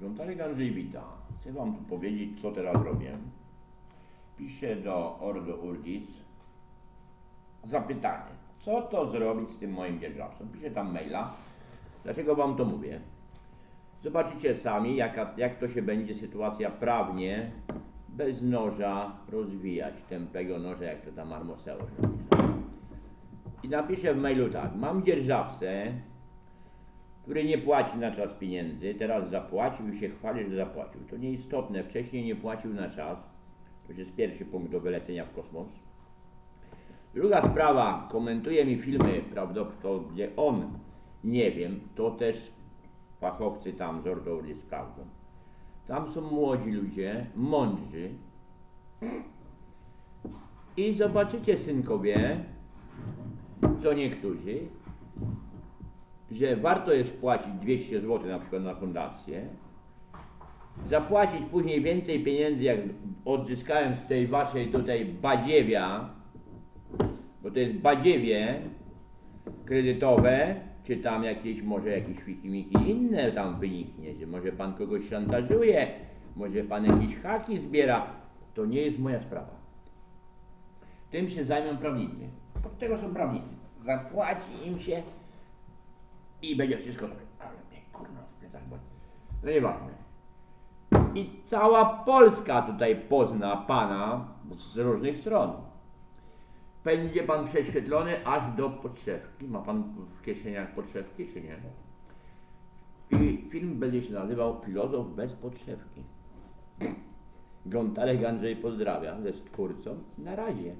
Żądalek Andrzej wita. Chcę Wam tu powiedzieć, co teraz robię. Piszę do Ordo Urdis zapytanie, co to zrobić z tym moim dzierżawcą. Piszę tam maila. Dlaczego Wam to mówię? Zobaczycie sami, jaka, jak to się będzie sytuacja prawnie bez noża rozwijać, tępego noża, jak to tam Armoseusz. I napiszę w mailu tak, mam dzierżawcę, który nie płaci na czas pieniędzy, teraz zapłacił i się chwali, że zapłacił. To nieistotne, wcześniej nie płacił na czas. To jest pierwszy punkt do wylecenia w kosmos. Druga sprawa, komentuje mi filmy, prawdopodobnie on, nie wiem, to też fachowcy tam z Ordowy sprawdzą. Tam są młodzi ludzie, mądrzy. I zobaczycie, synkowie, co niektórzy, że warto jest płacić 200 zł na przykład na fundację, zapłacić później więcej pieniędzy, jak odzyskałem z tej waszej tutaj badziewia, bo to jest badziewie kredytowe, czy tam jakieś, może jakieś wikimiki inne tam wyniknie, że może pan kogoś szantażuje, może pan jakieś haki zbiera, to nie jest moja sprawa. Tym się zajmą prawnicy. Od tego są prawnicy. Zapłaci im się i będzie wszystko dobrze. Ale mnie kurno w plecach boli. No nieważne. I cała Polska tutaj pozna pana z różnych stron. Będzie pan prześwietlony aż do podszewki. Ma pan w kieszeniach podszewki, czy nie? I film będzie się nazywał Filozof bez podszewki. Gontarek Andrzej pozdrawia ze twórcą. Na razie.